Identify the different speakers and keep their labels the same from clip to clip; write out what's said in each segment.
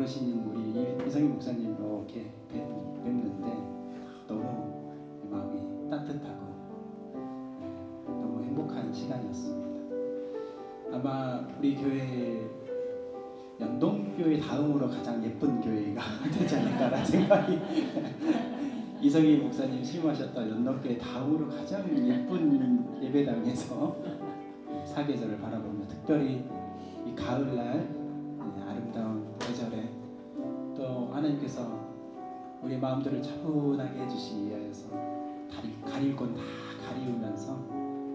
Speaker 1: 어르신인 우리 이- 이성희 목사님도 이렇게 뵙, 뵙는데 너무 마음이 따뜻하고 네, 너무 행복한 시간이었습니다. 아마 우리 교회 연동교회 다음으로 가장 예쁜 교회가 되지 않을까라는 생각이 이성희 목사님 심하셨던 연동교회 다음으로 가장 예쁜 예배당에서 사계절을 바라보며 특별히 이 가을날 계절에 또 하나님께서 우리 마음들을 차분하게 해주시기 위하여서 가릴 건 다 가리우면서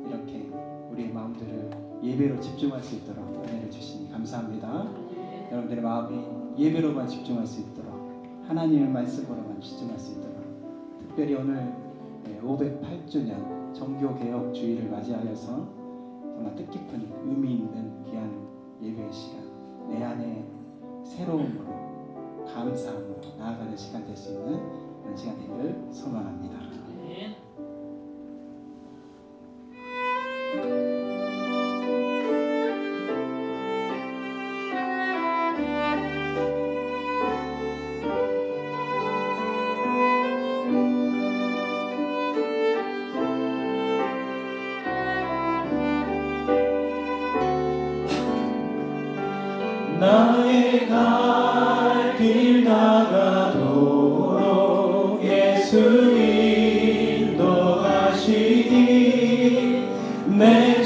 Speaker 1: 이렇게 우리의 마음들을 예배로 집중할 수 있도록 은혜를 주시니 감사합니다. 여러분들의 마음이 예배로만 집중할 수 있도록 하나님의 말씀으로만 집중할 수 있도록 특별히 오늘 508주년 정교개혁 주의를 맞이하여서 정말 뜻깊은 의미 있는 귀한 예배의 시간 내 안에 새로움으로 감사함으로 나아가는 시간 될 수 있는 그런 시간 되기를 소망합니다.
Speaker 2: 인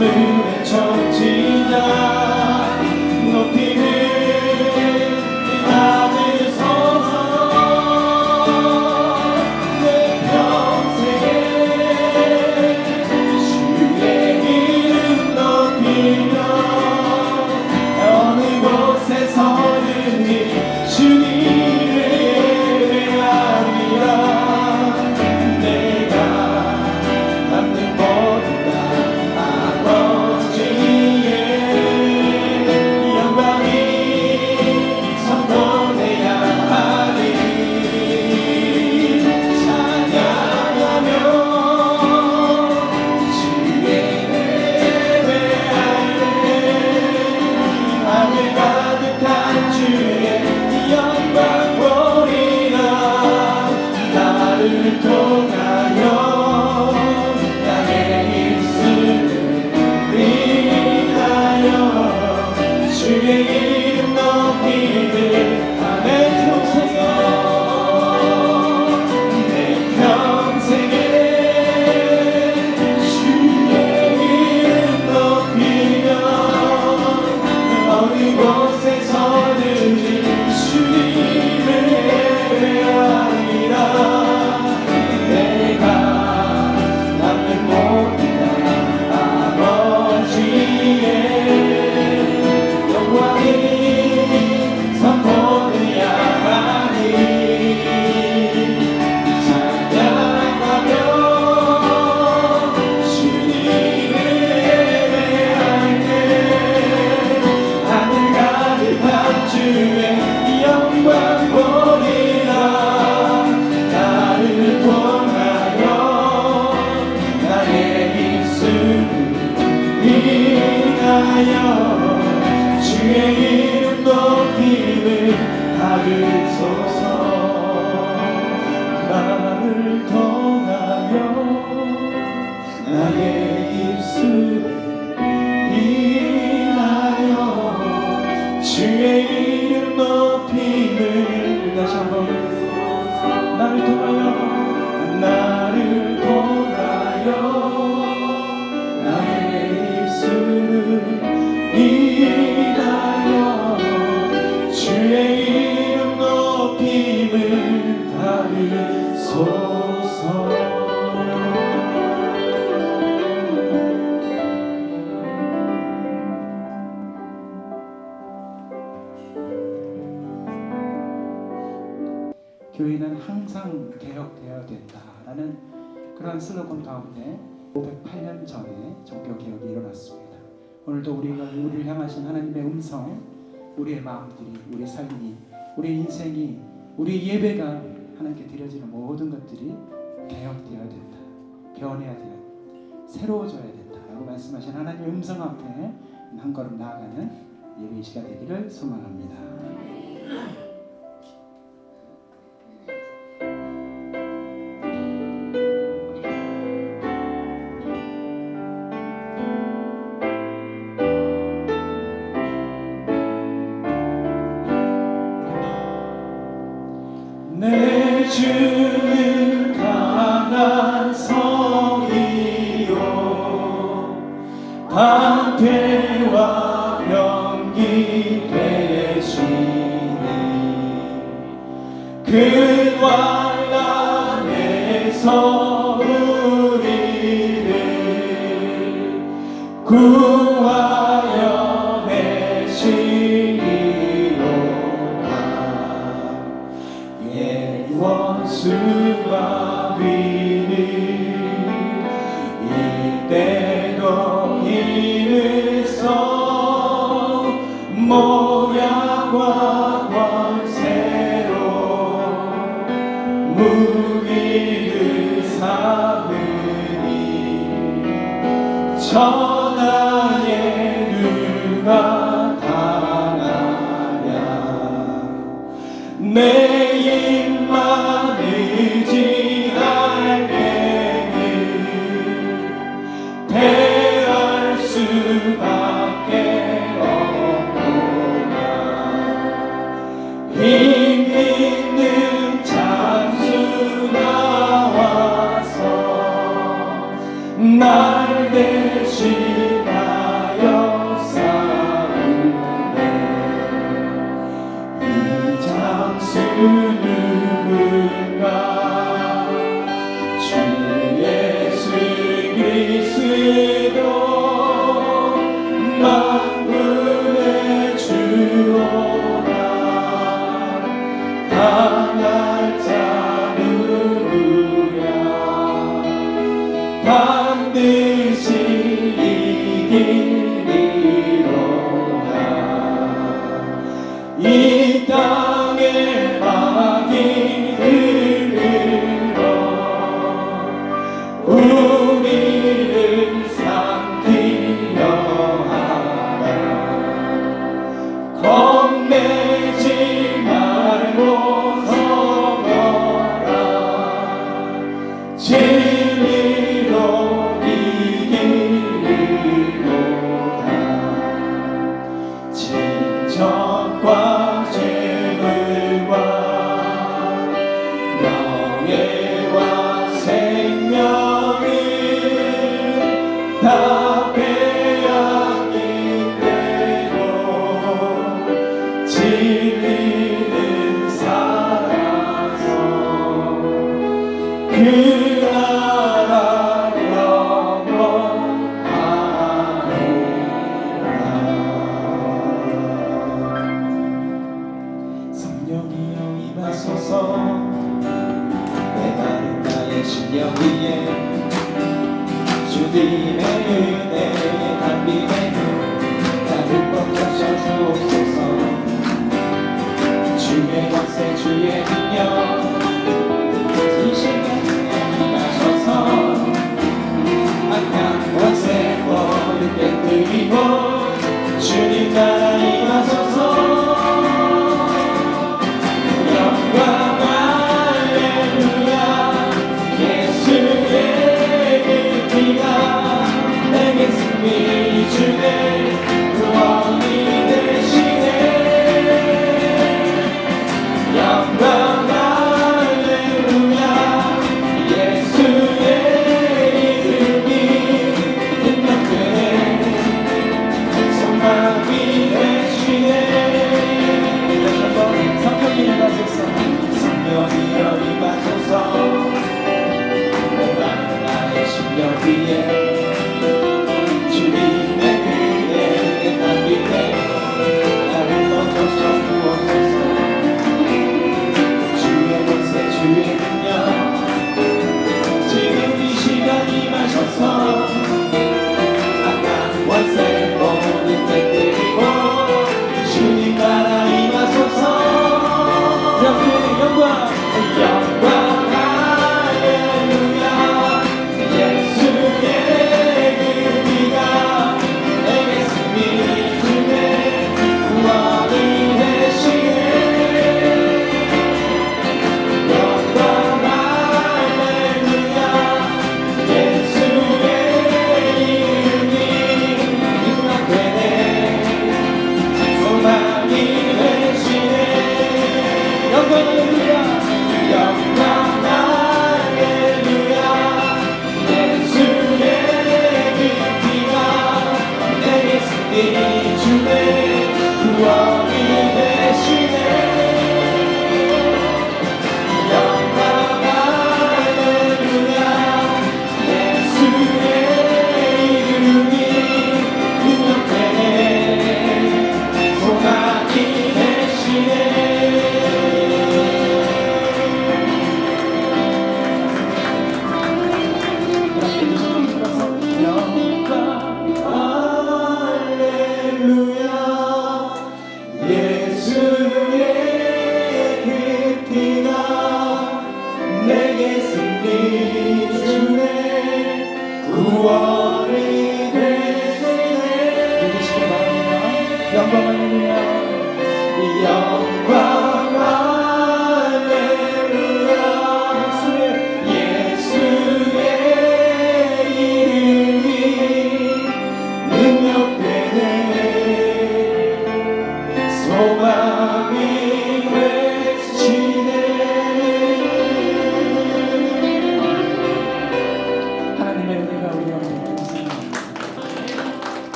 Speaker 2: 만 받으소서
Speaker 1: 교회는 항상 개혁되어야 된다라는 그런 슬로건 가운데 508년 전에 종교 개혁이 일어났습니다. 오늘도 우리가 우리를 향하신 하나님의 음성, 우리의 마음들이, 우리 삶이, 우리 인생이, 우리 예배가 하나님께 드려지는 모든 것들이 개혁되어야 된다. 변해야 된다. 새로워져야 된다라고 말씀하신 하나님의 음성 앞에 한 걸음 나아가는 예배 시간 되기를 소망합니다.
Speaker 2: 내 주 무기를 삼으니 천 그 주의 권세 주의 능력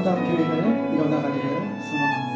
Speaker 2: 아름다운 교회를 이어 나가 기를 소망합니다.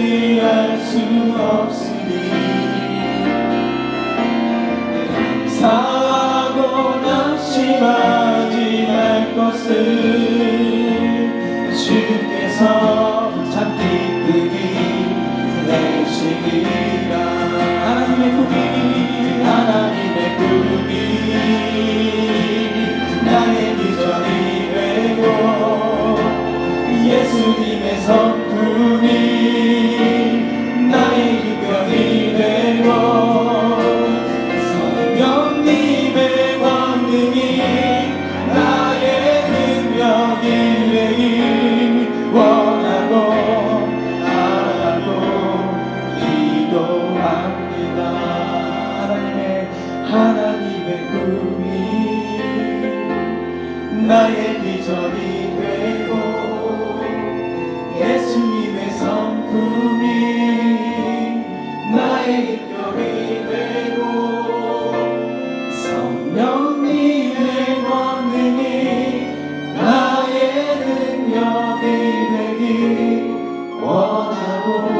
Speaker 2: 것을 수 없으니 사고 낙심하지 말 것을 주께서 amor.